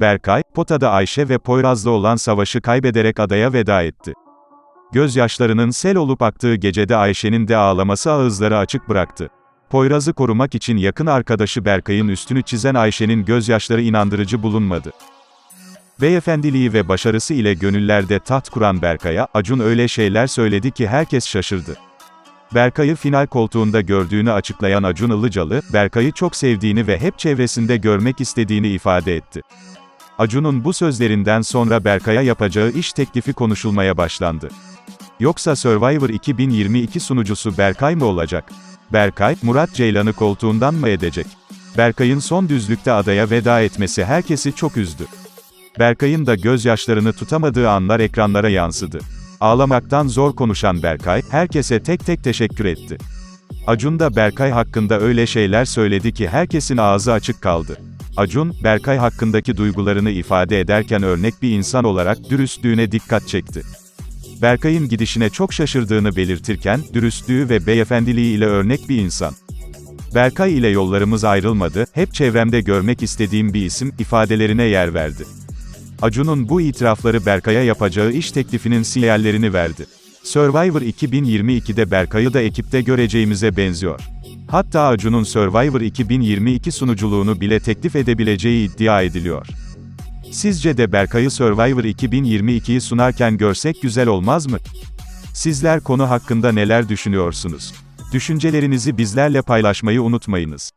Berkay, potada Ayşe ve Poyraz'la olan savaşı kaybederek adaya veda etti. Gözyaşlarının sel olup aktığı gecede Ayşe'nin de ağlaması ağızları açık bıraktı. Poyraz'ı korumak için yakın arkadaşı Berkay'ın üstünü çizen Ayşe'nin gözyaşları inandırıcı bulunmadı. Beyefendiliği ve başarısı ile gönüllerde taht kuran Berkay'a, Acun öyle şeyler söyledi ki herkes şaşırdı. Berkay'ı final koltuğunda gördüğünü açıklayan Acun Ilıcalı, Berkay'ı çok sevdiğini ve hep çevresinde görmek istediğini ifade etti. Acun'un bu sözlerinden sonra Berkay'a yapacağı iş teklifi konuşulmaya başlandı. Yoksa Survivor 2022 sunucusu Berkay mı olacak? Berkay, Murat Ceylan'ı koltuğundan mı edecek? Berkay'ın son düzlükte adaya veda etmesi herkesi çok üzdü. Berkay'ın da gözyaşlarını tutamadığı anlar ekranlara yansıdı. Ağlamaktan zor konuşan Berkay, herkese tek tek teşekkür etti. Acun da Berkay hakkında öyle şeyler söyledi ki herkesin ağzı açık kaldı. Acun, Berkay hakkındaki duygularını ifade ederken örnek bir insan olarak dürüstlüğüne dikkat çekti. Berkay'ın gidişine çok şaşırdığını belirtirken, dürüstlüğü ve beyefendiliği ile örnek bir insan. Berkay ile yollarımız ayrılmadı, hep çevremde görmek istediğim bir isim, ifadelerine yer verdi. Acun'un bu itirafları Berkay'a yapacağı iş teklifinin sinyallerini verdi. Survivor 2022'de Berkay'ı da ekipte göreceğimize benziyor. Hatta Acun'un Survivor 2022 sunuculuğunu bile teklif edebileceği iddia ediliyor. Sizce de Berkay'ı Survivor 2022'yi sunarken görsek güzel olmaz mı? Sizler konu hakkında neler düşünüyorsunuz? Düşüncelerinizi bizlerle paylaşmayı unutmayınız.